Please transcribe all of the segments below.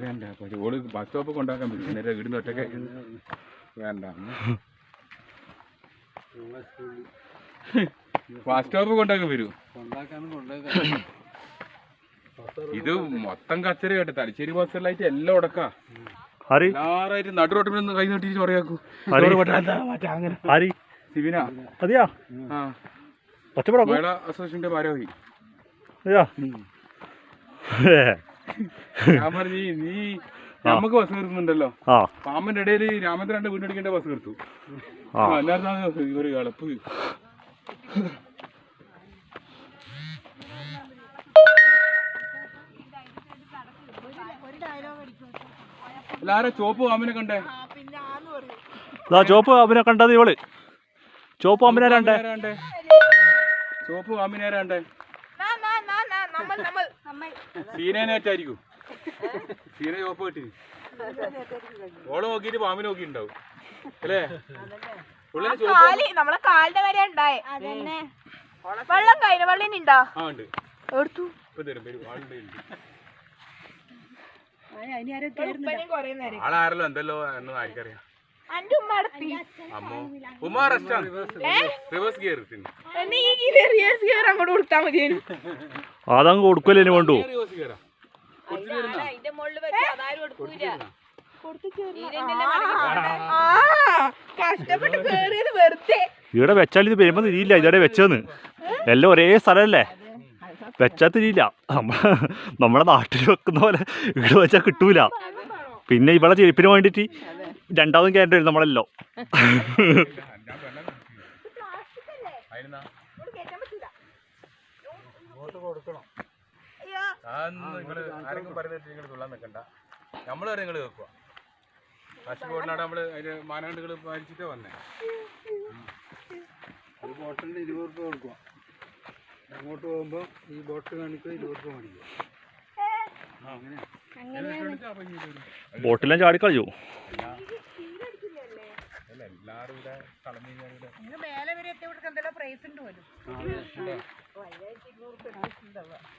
വേണ്ട പക്ഷെ all bus stop കൊണ്ടാക്കാൻ പറ്റും. നേരെ വീടിന് ഒറ്റയ്ക്ക് വേണ്ട. ബസ് സ്റ്റോപ്പ് കൊണ്ടാക്കാൻ വരൂ. ഇത് മൊത്തം കച്ചറ കേട്ടെ തലശ്ശേരി ബസ്സിലായിട്ട് എല്ലാം ഉടക്കാ. ആര് എല്ലാറായിട്ട് നടുറോട്ടിൽ നിന്ന് കൈ നീട്ടിട്ട് പറയാക്കൂ അതെയാ? ആ. ഭാരവാഹി. അതെയാ? ഞാൻ പറഞ്ഞു നീ നമുക്ക് ബസ് നിർത്തുന്നുണ്ടല്ലോ പാമ്പന്റെ ഇടയിൽ രണ്ട് വീണ്ടെടുക്കേണ്ട ബസ് നിർത്തും എല്ലാവർക്കും ഒരു കളപ്പ് എല്ലാരും ചോപ്പ് പാമ്പിനെ കണ്ടേ? ചോപ്പ് കണ്ടത് ഇവൾ. ചോപ്പ് അഭിനെ രണ്ടേ ചോപ്പ് പാമ്പിനെ ആരാണ്ടേ സീനേറ്റായിരിക്കും സീന ചോപ്പ് കിട്ടി ഓൾ നോക്കിയിട്ട് നോക്കി ഉണ്ടാവും അല്ലേ? നമ്മളെ കാലിന്റെ വരെ ഉണ്ടായേ. വെള്ളം കഴിഞ്ഞ? വെള്ളം ഉണ്ടോ? ആ ഉണ്ട്. എടുത്തു ഇപ്പൊ തരും നേരം ആളാരല്ലോ എന്തല്ലോ എന്ന് ആർക്കറിയാം. അന്റെ ഉമ്മ അടുത്തി അമ്മോ ഉമ്മ റെസ്റ്റാണ് റിവേഴ്സ് ഗിയർ എന്നീ ഈ റിയേഴ്സ് ഗിയർ അങ്ങോട്ട് കൊടുത്താ മതിയേനു അതങ്ങ് കൊടുക്കല്ലേ വേണ്ടു ഇവിടെ വെച്ചാൽ ഇത് വരുമ്പോ തിരിയില്ല ഇതവിടെ വെച്ചതെന്ന് എല്ലാം ഒരേ സ്ഥലമല്ലേ വെച്ചാൽ തിരിയില്ല. നമ്മളെ നമ്മുടെ നാട്ടിൽ വെക്കുന്ന പോലെ ഇവിടെ വെച്ചാൽ കിട്ടൂല. പിന്നെ ഇവിടെ ചെരുപ്പിന് വേണ്ടിയിട്ട് രണ്ടാമതും വരും നമ്മളല്ലോ. നമ്മൾ നിങ്ങൾ വരെ കേൾക്കുക ഫസ്റ്റ് ബോട്ടിനാണ് നമ്മൾ അതിന്റെ മാനദണ്ഡങ്ങൾ പാലിച്ചിട്ട് വന്നേ. ഒരു ബോട്ടിന്റെ ഇരുപത് റുപ്യ കൊടുക്കുക അങ്ങോട്ട് പോകുമ്പോൾ ഈ ബോട്ട് കാണിക്കുക ഇരുപത് റുപ്യ കാണിക്കുക ബോട്ടിലും ചാടിക്കളഞ്ഞു. കളഞ്ഞു കഴിഞ്ഞാൽ മേലെ വരെ എത്തിയവർക്ക് എന്തെല്ലാം പ്രൈസ് ഉണ്ട് പോലും.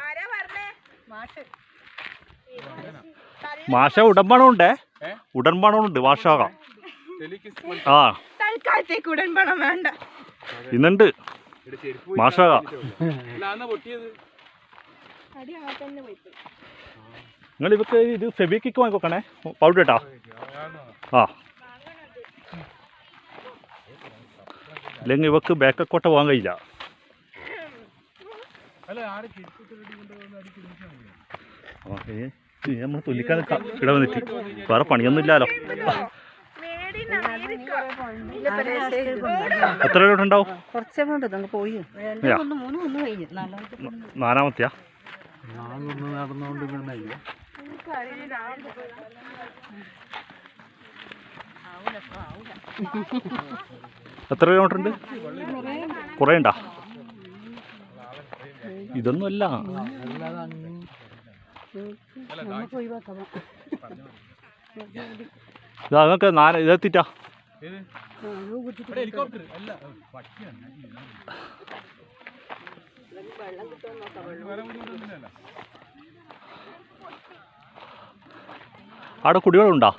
ആരാ പറഞ്ഞേ? മാഷ്. മാഷ ഉടമ്പണമുണ്ടേ. ഉടൻപണമുണ്ട് മാഷാകാം. ആ. തൽക്കാലത്തേക്ക് ഉടൻപണം വേണ്ട. ഇന്നുണ്ട്. മാഷാകാം. പൊട്ടിയത്? അടി അങ്ങനെ തന്നെ പോയി നിങ്ങൾ ഇവക്ക് ഇത് ഫെബിക്കിക്ക് വാങ്ങിക്കോക്കണേ പൗഡർ കേട്ടാ ആ. അല്ലെങ്കിൽ ഇവക്ക് ബാക്കക്കോട്ട പോകാൻ കഴിയില്ല. നമ്മൾ തുല്ലിക്കാൻ ഇട വന്നിട്ട് വേറെ പണിയൊന്നും ഇല്ലല്ലോ എത്ര രൂപ ഉണ്ടാവും കുറച്ചുകൊണ്ട് അങ്ങ് എത്ര കിലോമീറ്റർ ഉണ്ട് കുറേ ഉണ്ടാ ഇതൊന്നും അല്ല അല്ലാതെ അങ്ങ് നമുക്ക് ഒഴിവാക്കാം ഇത് അങ്ങക്ക് നാല് ഇതെത്തിട്ടാ അവിടെ കുടിവെള്ളം ഹെലികോപ്റ്റർ അല്ല പട്ടിയാണ് വേറെ ബുദ്ധിമുട്ടൊന്നുമില്ലല്ലോ. അവിടെ കുടിവെള്ളമുണ്ടാ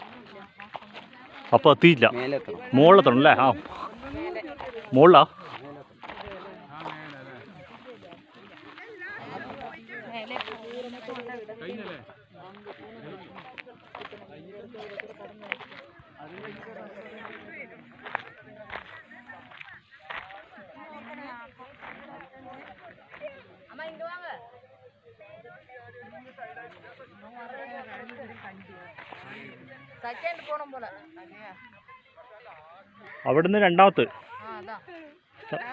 അപ്പോൾ എത്തിയില്ല. മുകളിലെത്തണം അല്ലേ? ആ. മുകളിലാ. കഴിഞ്ഞല്ലേ സെക്കൻഡ് പോണം പോലെ. അവിടുന്ന് രണ്ടാമത്ത്.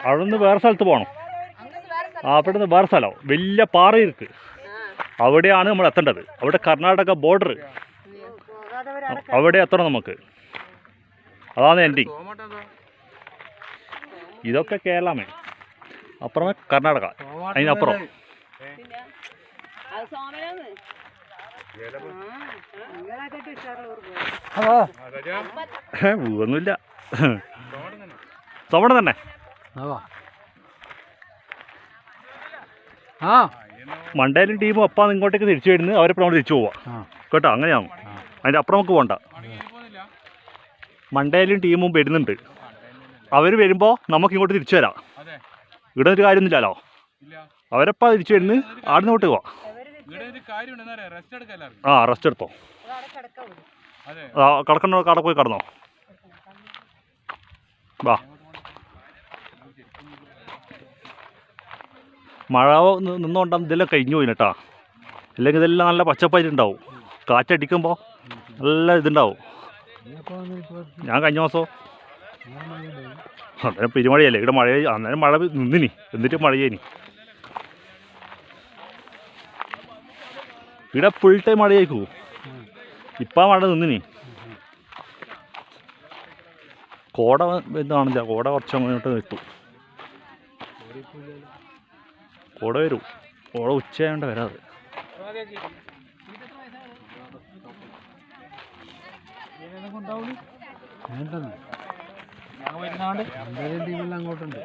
അവിടുന്ന് വേറെ സ്ഥലത്ത് പോകണം അവിടുന്ന് വേറെ സ്ഥലം. വലിയ പാറയിർക്ക് അവിടെയാണ് നമ്മൾ എത്തേണ്ടത്. അവിടെ കർണാടക ബോർഡർ അവിടെ എത്തണം നമുക്ക്. അതാണ് എൻഡിങ് ഇതൊക്കെ കേരളമേ. അപ്പുറമേ കർണാടക. അതിനപ്പുറം. ഒന്നുമില്ല തന്നെ. ആ മണ്ടയിലും ടീമും അപ്പാന്ന് ഇങ്ങോട്ടേക്ക് തിരിച്ചു വരുന്നത് അവരെ നമ്മൾ തിരിച്ചു പോവാ. കേട്ടോ അങ്ങനെയാണ് അതിന്റെ അപ്പുറം നമുക്ക് പോകണ്ട മണ്ടേലും മണ്ടയിലും ടീമും വരുന്നുണ്ട്. അവർ വരുമ്പോ നമുക്ക് ഇങ്ങോട്ട് തിരിച്ചു വരാം. അതെ. ഇവിടെ ഒരു കാര്യമൊന്നുമില്ലല്ലോ. ഇല്ല. അവരെപ്പോൾ തിരിച്ചു വരുന്നത് ആടുന്നോട്ട് പോവാം. ആ റെസ്റ്റ് എടുത്തോ? അതെ. ആ കട പോയി കടന്നോ? വാ. മഴ നി- നിന്നുകൊണ്ടാ ഇതെല്ലാം കഴിഞ്ഞു പോയിന് കേട്ടാ ഇല്ലെങ്കിൽ ഇതെല്ലാം നല്ല പച്ചപ്പായിട്ടുണ്ടാവും. കാറ്റടിക്കുമ്പോൾ നല്ല ഇതുണ്ടാവും. ഞാൻ കഴിഞ്ഞ മാസോ? അന്നേരം പെരുമഴയല്ലേ ഇവിടെ മഴ അന്നേരം മഴ നിന്നിനി. എന്നിട്ട് മഴയേനി ഇവിടെ ഫുൾ ടൈം മഴയായിക്കൂ ഇപ്പം മഴ നിന്നിനി. കോട എന്താണില്ല കോട കുറച്ച് അങ്ങോട്ട് എത്തും കോട വരൂ. കോട ഉച്ചയായോണ്ട് വരാതെ അങ്ങോട്ടുണ്ട്.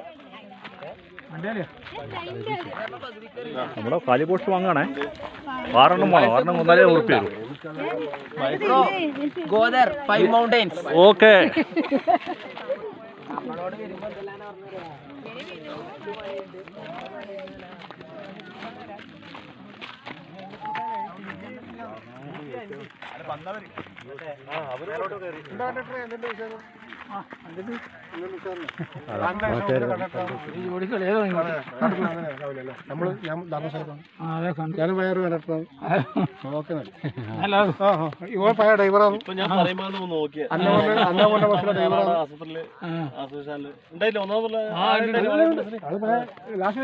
നമ്മുടെ കാലി പോസ്റ്റ് വാങ്ങാണേ ആറെണ്ണം വേണം. ആറെണ്ണം മൂന്നാലേ ഉറപ്പി വരും. ഓക്കെ. ആ അവരോട് കയറി mountains. ഓക്കെ നമ്മൾ ഞാൻ ധർമ്മസ്ഥലത്താണ് ഞാൻ പഴയ ഡ്രൈവറാണ് ഞാൻ പറയുമ്പോൾ നോക്കിയ അന്ന പോലെ അന്ന പോലെ ബസ്സിലെ ഡ്രൈവറാണ് ആശുപത്രിയിൽ ആശുപത്രിയിൽ ഉണ്ടായില്ല ഒന്നാമതുള്ള അത് പഴയ ലാസ്റ്റ്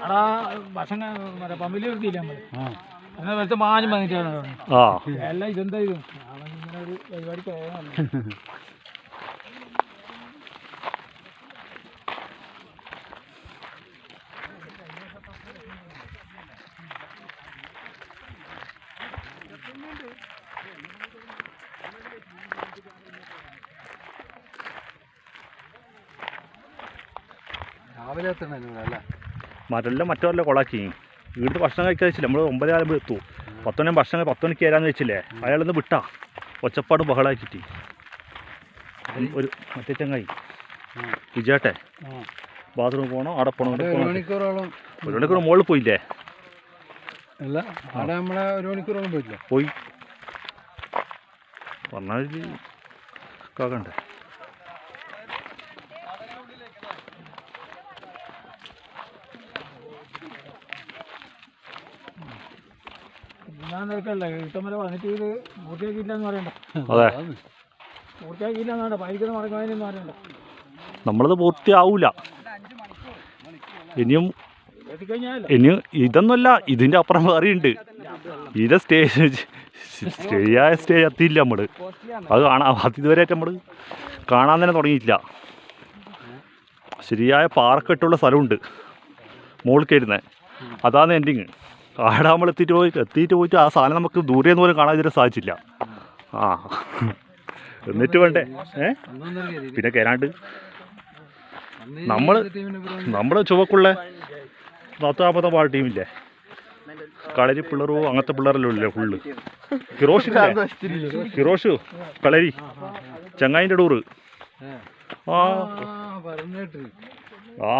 അവിടെ ഭക്ഷണം മറ്റേ പമ്പിൽ നിർത്തിയില്ല നമ്മൾ? അങ്ങനെ വെറുതെ മാഞ്ഞ് വന്നിട്ടാണ് ആ. എല്ലാം ഇതെന്താ ഇത് ഇങ്ങനെ ഒരു പരിപാടി പോയതാണ് രാവിലെ എത്തണം ഇവിടെ അല്ലേ? മറ്റെല്ലാം മറ്റവരെല്ലാം കൊളാക്കി. ഇവിടുത്തെ ഭക്ഷണം കഴിക്കാൻ വെച്ചില്ല. നമ്മൾ ഒമ്പത് ആകുമ്പോൾ എത്തു. പത്തൊന്നും ഭക്ഷണം പത്ത് മണിക്ക് തരാന്ന് വെച്ചില്ലേ? അയാളൊന്ന് വിട്ടാ. ഒച്ചപ്പാട് ബഹളാക്കിയിട്ട്. ഒരു മറ്റേ ചങ്ങായി. വിജയട്ടെ. ബാത്റൂം പോകണം അവിടെ പോകണം ഇവിടെ ഒരു മണിക്കൂർ മുകളിൽ പോയില്ലേ? അല്ല അവിടെ നമ്മളെ ഒരു മണിക്കൂറോളം പോയില്ലേ പോയി. പറഞ്ഞാൽ കാക്കണ്ടേ? ഞാൻ നിൽക്കല്ലേ ഇഷ്ടം വരെ വന്നിട്ട് ഇത് പൂർത്തിയാക്കിയില്ല എന്ന് പറയണ്ട? അതെ. പൂർത്തിയാക്കിയില്ല എന്നാണ് ബൈക്കിൽ നടക്കുന്നതിനെന്ന് പറയണ്ട? നമ്മളത് പൂർത്തിയാവൂല. ഇനിയും ഇനിയും ഇനി ഇതൊന്നുമല്ല ഇതിന്റെ അപ്പുറം വേറെയുണ്ട്. ഇത് സ്റ്റേജ് ശരിയായ സ്റ്റേജ് എത്തിയില്ല നമ്മൾ. അത് കാണാൻ അത് ഇതുവരെ നമ്മൾ കാണാൻ തന്നെ തുടങ്ങിയിട്ടില്ല. ശരിയായ പാറക്കെട്ടുള്ള സ്ഥലമുണ്ട്. മുകളിൽ കയറുന്നത് അതാണ് എൻഡിങ് ആടെ നമ്മൾ എത്തിയിട്ട് പോയി എത്തിയിട്ട് പോയിട്ട് ആ സാധനം നമുക്ക് ദൂരെ നിന്ന് പോലും കാണാൻ ഇതുവരെ സാധിച്ചില്ല. ആ. എന്നിട്ട് വേണ്ടേ? ഏ? പിന്നെ കയറാണ്ട് നമ്മൾ നമ്മൾ ചുവക്കുള്ള നാത്താപത വാർഡ് ടീമില്ലേ? കളരി പിള്ളറോ അങ്ങനത്തെ പിള്ളേരല്ലോ ഇല്ലേ ഫുള്ള്. ഹിറോഷ് ഹിറോഷ് കളരി ചങ്ങായിന്റെ ടൂറ്. ആ. ആ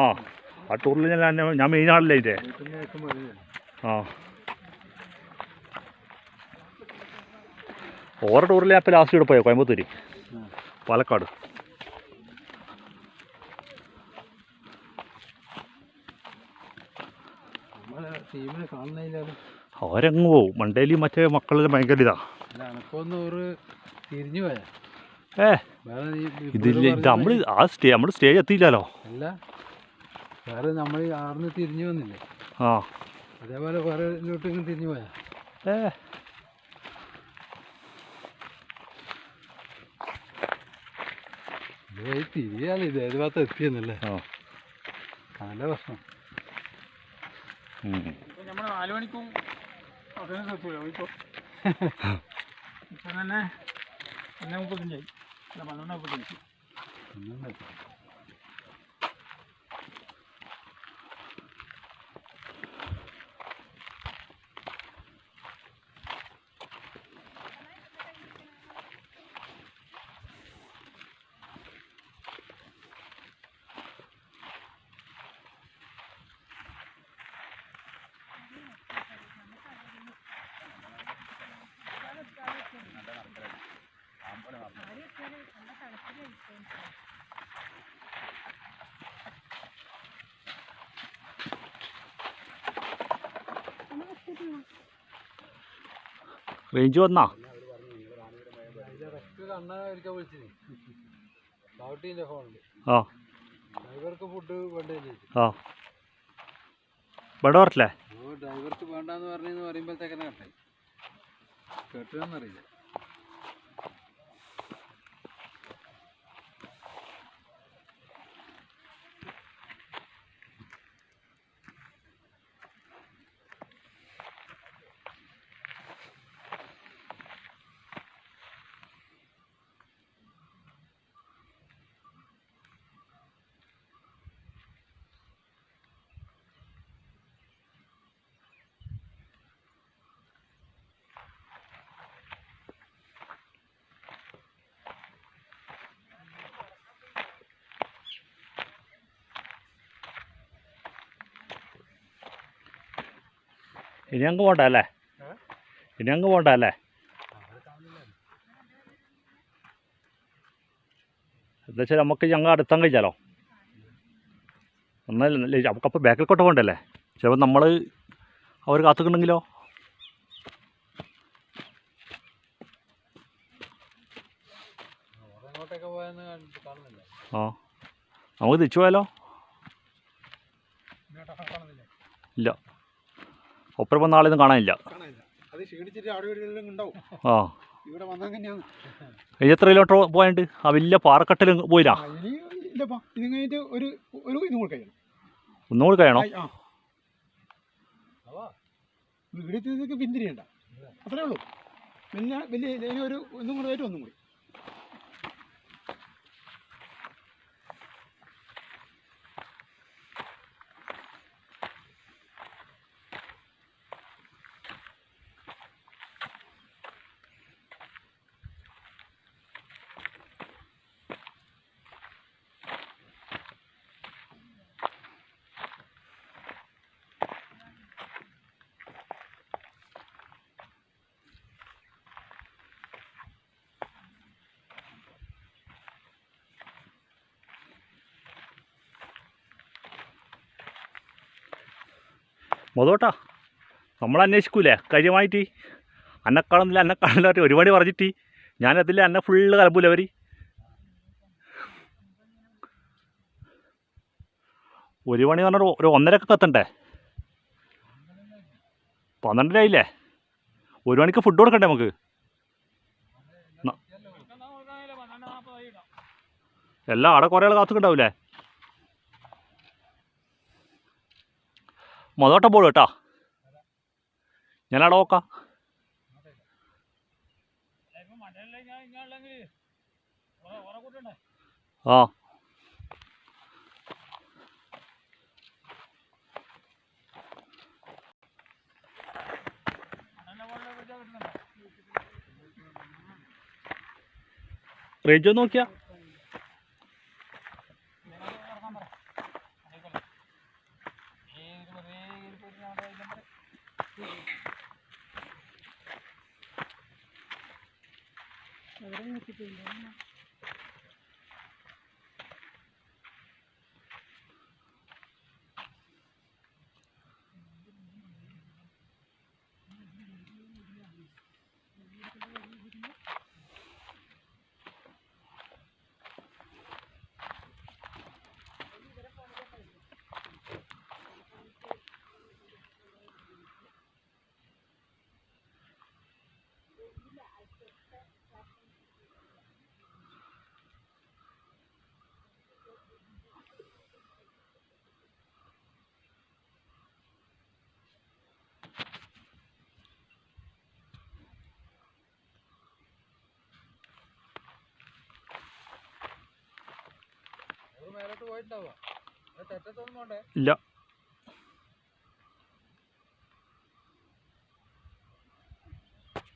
ആ ടൂറിൽ ഞാൻ ഞാൻ മെയിൻ ആളല്ലേ ഇതിന്റെ ആ ഓരോ ടൂറിലെ അപ്പം ലാസ്റ്റ് ഇവിടെ പോയോ? കോയമ്പത്തൂര്? പാലക്കാട്. അവരങ്ങ് പോവും? മണ്ടേലി മറ്റേ മക്കളിൽ ഭയങ്കര ഇതാ. ഏ. ഇതില്ല ഇത് നമ്മൾ ആ സ്റ്റേ നമ്മൾ സ്റ്റേജ് എത്തിയില്ലല്ലോ. അല്ല വേറെ നമ്മൾ ആർന്ന് തിരിഞ്ഞു വന്നില്ലേ? ആ. അതേപോലെ വേറെ ഇങ്ങോട്ട് ഇങ്ങനെ തിരിഞ്ഞു പോയാ. ഏ. ഇത് വഴി തിരിയാലോ ഇത് ഏത് ഭാഗത്ത് എത്തിയെന്നല്ലേ? നല്ല പ്രശ്നം. നമ്മൾ നാല് മണിക്കും അതിനെ എത്തൂല ഇപ്പോൾ ഇപ്പം തന്നെ പിന്നെ മുപ്പത്തഞ്ചായി. അല്ല പന്ത്രണ്ട് മുപ്പത്തഞ്ച്. റേഞ്ച് വന്നാ? ആ. ഡ്രൈവർക്ക് ആ. ഇവിടെ വേണ്ടാന്ന് പറഞ്ഞെന്ന് പറയുമ്പോഴത്തേക്കനെ കട്ടായി. കേട്ടതെന്നറിയില്ല ഇനി അങ്ങ് പോണ്ട അല്ലേ? ഇനി അങ്ങ് പോണ്ട അല്ലേ? എന്താ വെച്ചാൽ നമുക്ക് ഞങ്ങൾ അടുത്താൻ കഴിച്ചാലോ ഒന്നല്ല നമുക്കപ്പോൾ ബാക്കിൽക്കോട്ട് പോകണ്ടല്ലേ ചിലപ്പോൾ നമ്മൾ അവർ കാത്തുക്കുണ്ടെങ്കിലോ ആ. നമുക്ക് തിരിച്ചു പോയാലോ? ഇല്ല. ഒപ്പരം നാളെ ഒന്നും കാണാനില്ല. ആ. ഇനി എത്ര കിലോമീറ്റർ പോയിട്ട് ആ വലിയ പാറക്കെട്ടിൽ പോയിരാ ഒന്നുകൂടി കഴിയണം. വീടിലേക്ക് പിന്തിരിയണ്ട. അത്രേ ഉള്ളൂ. പിന്നെ വലിയ ഒരു ഒന്നും കൂടെ ആയിട്ട് ഒന്നും കൂടി. മൊതോട്ടാ നമ്മൾ അന്വേഷിക്കൂലേ? കാര്യമായിട്ട്. അന്നെ കാണുന്നില്ല അന്നെ കാണുന്നില്ല ഒരു മണി പറഞ്ഞിട്ട്. ഞാനതിൽ അന്നെ ഫുള്ള് കലമ്പൂല അവർ ഒരു മണി പറഞ്ഞാൽ ഒരു ഒന്നരക്കൊക്കെ എത്തണ്ടേ? പന്ത്രണ്ടരായില്ലേ ഒരു മണിക്ക് ഫുഡ് കൊടുക്കണ്ടേ നമുക്ക്? എല്ലാം അവിടെ കുറേ ആൾ കാത്തുണ്ടാവില്ലേ മൊതോട്ട ബോൾ കേട്ടോ. ഞാനവിടെ നോക്കാം. ആ. റേഞ്ചോ നോക്കിയാ. Dulu. പോയിട്ടുണ്ടാവുക. ഇല്ല.